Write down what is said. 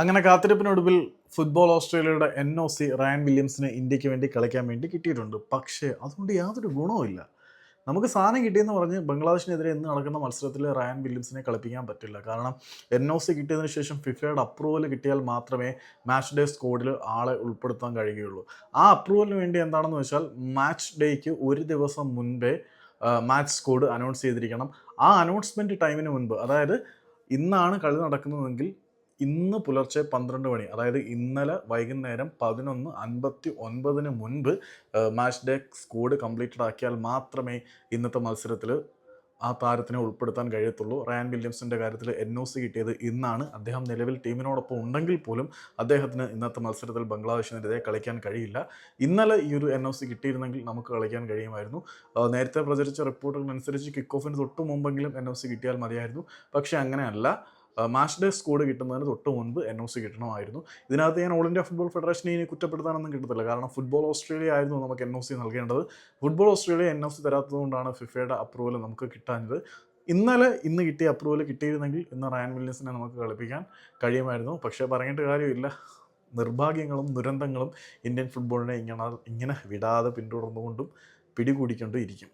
അങ്ങനെ കാത്തിരിപ്പിനൊടുവിൽ ഫുട്ബോൾ ഓസ്ട്രേലിയയുടെ എൻ ഒ സി റയൻ വില്യംസിന് ഇന്ത്യയ്ക്ക് വേണ്ടി കളിക്കാൻ വേണ്ടി കിട്ടിയിട്ടുണ്ട്. പക്ഷേ അതുകൊണ്ട് യാതൊരു ഗുണവുമില്ല നമുക്ക് സാധനം കിട്ടിയെന്ന് പറഞ്ഞ് ബംഗ്ലാദേശിനെതിരെ ഇന്ന് നടക്കുന്ന മത്സരത്തിൽ റയൻ വില്യംസിനെ കളിപ്പിക്കാൻ പറ്റില്ല. കാരണം എൻ ഒ സി കിട്ടിയതിന് ശേഷം ഫിഫയുടെ അപ്രൂവൽ കിട്ടിയാൽ മാത്രമേ മാച്ച് ഡേ സ്കോഡിൽ ആളെ ഉൾപ്പെടുത്താൻ കഴിയുകയുള്ളൂ. ആ അപ്രൂവലിന് വേണ്ടി എന്താണെന്ന് വെച്ചാൽ മാച്ച് ഡേക്ക് ഒരു ദിവസം മുൻപേ മാച്ച് സ്കോഡ് അനൗൺസ് ചെയ്തിരിക്കണം. ആ അനൗൺസ്മെന്റ് ടൈമിന് മുൻപ് അതായത് ഇന്നാണ് കളി നടക്കുന്നതെങ്കിൽ ഇന്ന് പുലർച്ചെ പന്ത്രണ്ട് മണി അതായത് ഇന്നലെ വൈകുന്നേരം പതിനൊന്ന് അൻപത്തി ഒൻപതിന് മുൻപ് മാച്ച് ഡേ സ്കോഡ് കംപ്ലീറ്റഡ് ആക്കിയാൽ മാത്രമേ ഇന്നത്തെ മത്സരത്തിൽ ആ താരത്തിനെ ഉൾപ്പെടുത്താൻ കഴിയത്തുള്ളൂ. റയാൻ വില്യംസിന്റെ കാര്യത്തിൽ എൻ ഒ സി കിട്ടിയത് ഇന്നാണ്. അദ്ദേഹം നിലവിൽ ടീമിനോടൊപ്പം ഉണ്ടെങ്കിൽ പോലും അദ്ദേഹത്തിന് ഇന്നത്തെ മത്സരത്തിൽ ബംഗ്ലാദേശിനെതിരെ കളിക്കാൻ കഴിയില്ല. ഇന്നലെ ഈ ഒരു എൻ ഒ സി കിട്ടിയിരുന്നെങ്കിൽ നമുക്ക് കളിക്കാൻ കഴിയുമായിരുന്നു. നേരത്തെ പ്രചരിച്ച റിപ്പോർട്ടുകൾ അനുസരിച്ച് കിക്ക് ഓഫിന് തൊട്ട് മുമ്പെങ്കിലും എൻ ഒ സി കിട്ടിയാൽ മതിയായിരുന്നു. പക്ഷേ അങ്ങനെയല്ല. ഡേ സ്കോഡ് കിട്ടുന്നതിന് തൊട്ട് മുൻപ് എൻ ഒ സി കിട്ടണമായിരുന്നു. ഇതിനകത്ത് ഞാൻ ഓൾ ഇന്ത്യ ഫുട്ബോൾ ഫെഡറേഷനെ ഇനി കുറ്റപ്പെടുത്താനൊന്നും കിട്ടത്തില്ല. കാരണം ഫുട്ബോൾ ഓസ്ട്രേലിയ ആയിരുന്നു നമുക്ക് എൻ ഒ സി നൽകേണ്ടത്. Football Australia N O C തരാത്തതുകൊണ്ടാണ് ഫിഫയുടെ അപ്രൂവൽ നമുക്ക് കിട്ടാഞ്ഞത്. ഇന്നലെ ഇന്ന് കിട്ടിയ അപ്രൂവൽ കിട്ടിയിരുന്നെങ്കിൽ ഇന്ന് റയൻ വില്യംസിനെ നമുക്ക് കളിപ്പിക്കാൻ കഴിയുമായിരുന്നു. പക്ഷേ പറഞ്ഞിട്ട് കാര്യമില്ല. നിർഭാഗ്യങ്ങളും ദുരന്തങ്ങളും ഇന്ത്യൻ ഫുട്ബോളിനെ ഇങ്ങനെ ഇങ്ങനെ വിടാതെ പിന്തുടർന്നുകൊണ്ടും പിടികൂടിക്കൊണ്ടും ഇരിക്കും.